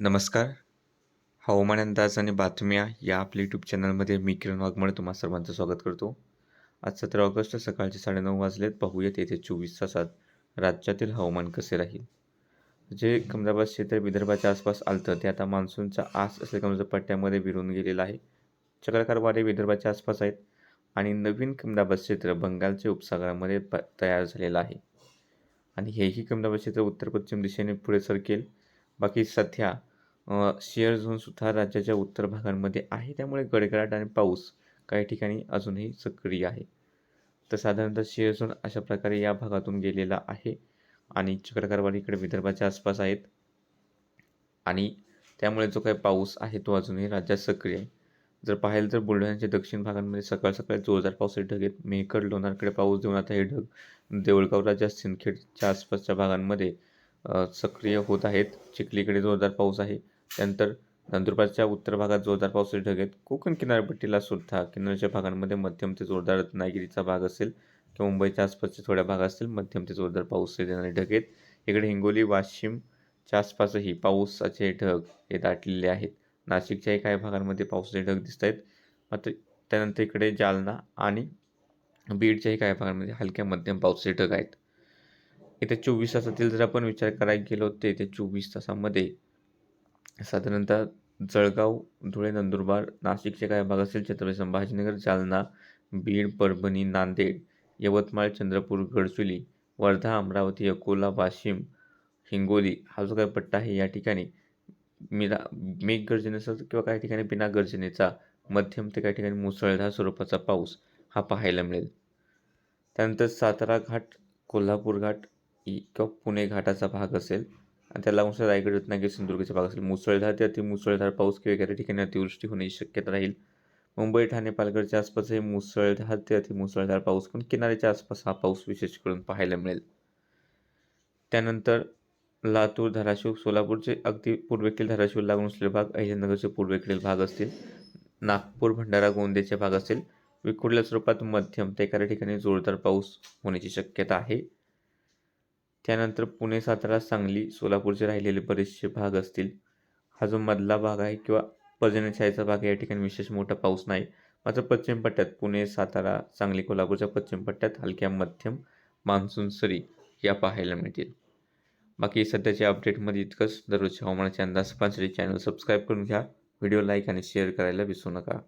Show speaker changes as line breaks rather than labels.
नमस्कार. हवामान अंदाज आणि बातम्या या आपल्या यूट्यूब चॅनलमध्ये मी किरण वाघमळे तुम्हा सर्वांचं स्वागत करतो. आज सतरा ऑगस्ट सकाळचे साडेनऊ वाजलेत. पाहूयात येथे चोवीस तासात राज्यातील हवामान कसे राहील? जे कमदाबाद क्षेत्र विदर्भाच्या आसपास आलतं ते आता मान्सूनचा आस असल्या कमजा पट्ट्यामध्ये विरून गेलेला आहे. चक्राकार वारे विदर्भाच्या आसपास आहेत आणि नवीन कमदाबाद क्षेत्र बंगालच्या उपसागरामध्ये प तयार झालेलं आहे. आणि हेही कमदाबाद क्षेत्र उत्तर पश्चिम दिशेने पुढे सरकेल. बाकी सध्या शिअर झोनसुद्धा राज्याच्या उत्तर भागांमध्ये आहे. त्यामुळे गडगडाट आणि पाऊस काही ठिकाणी अजूनही सक्रिय आहे. तर साधारणतः शिअर झोन अशा प्रकारे या भागातून गेलेला आहे आणि चक्रकारवाडी इकडे विदर्भाच्या आसपास आहेत. आणि त्यामुळे जो काही पाऊस आहे तो अजूनही राज्यात सक्रिय आहे. जर पाहिलं तर बुलढाण्याच्या दक्षिण भागांमध्ये सकाळ सकाळी जोरदार पावसाचे ढग आहेत. मेहकर लोणारकडे पाऊस देऊन आता हे ढग देऊळगाव राज्यात सिंदखेडच्या आसपासच्या भागांमध्ये सक्रिय होत आहेत. चिखलीकडे जोरदार पाऊस आहे. त्यानंतर नंदुरबारच्या उत्तर भागात जोरदार पावसाचे ढग आहेत कोकण किनारपट्टीला सुद्धा किनारच्या भागांमध्ये मध्यम ते जोरदार रत्नागिरीचा भाग असेल किंवा मुंबईच्या आसपासचे थोड्या भाग असतील मध्यम ते जोरदार पाऊस देणारे ढग आहेत इकडे हिंगोली वाशिमच्या आसपासही पावसाचे ढग हे दाटलेले आहेत. नाशिकच्याही काही भागांमध्ये पावसाचे ढग दिसत आहेत. मात्र त्यानंतर इकडे जालना आणि बीडच्याही काही भागांमध्ये हलक्या मध्यम पावसाचे ढग आहेत. येत्या चोवीस तासातील जर आपण विचार करायला गेलो तर येत्या चोवीस तासामध्ये साधारणतः जळगाव धुळे नंदुरबार नाशिकचे काही भाग असेल छत्रपती संभाजीनगर जालना बीड परभणी नांदेड यवतमाळ चंद्रपूर गडचुली वर्धा अमरावती अकोला वाशिम हिंगोली हा जो काही पट्टा आहे या ठिकाणी मिरा मेघगर्जनेचा किंवा काही ठिकाणी बिना गर्जनेचा मध्यम ते काही ठिकाणी मुसळधार स्वरूपाचा पाऊस हा पाहायला मिळेल. त्यानंतर सातारा घाट कोल्हापूर घाट किंवा पुणे घाटाचा भाग असेल. त्याला लागून रायगड रत्नागिरी सिंधुदुर्गचा भाग असेल. मुसळधार ते अतिमुसळधार पाऊस किंवा एखाद्या ठिकाणी अतिवृष्टी होण्याची शक्यता राहील. मुंबई ठाणे पालघरच्या आसपास हे मुसळधार ते अतिमुसळधार पाऊस पण किनाऱ्याच्या आसपास हा पाऊस विशेष करून पाहायला मिळेल. त्यानंतर लातूर धाराशिव सोलापूरचे अगदी पूर्वेकडील धाराशिव लागून असलेले भाग अहिल्यानगरचे पूर्वेकडील भाग असतील. नागपूर भंडारा गोंदियाचे भाग असेल विखुरल्या स्वरूपात मध्यम ते एखाद्या ठिकाणी जोरदार पाऊस होण्याची शक्यता आहे. त्यानंतर पुणे सातारा सांगली सोलापूरचे राहिलेले बरेचसे भाग असतील. हा जो मधला भाग आहे किंवा पर्जन्यछायेचा भाग आहे या ठिकाणी विशेष मोठा पाऊस नाही. मात्र पश्चिम पट्ट्यात पुणे सातारा सांगली कोल्हापूरच्या पश्चिम पट्ट्यात हलक्या मध्यम मान्सून सरी या पाहायला मिळतील. बाकी सध्याच्या अपडेटमध्ये इतकंच. दररोजच्या हवामानाचे अंदाज पाहण्यासाठी चॅनल सबस्क्राईब करून घ्या. व्हिडिओ लाईक आणि शेअर करायला विसरू नका.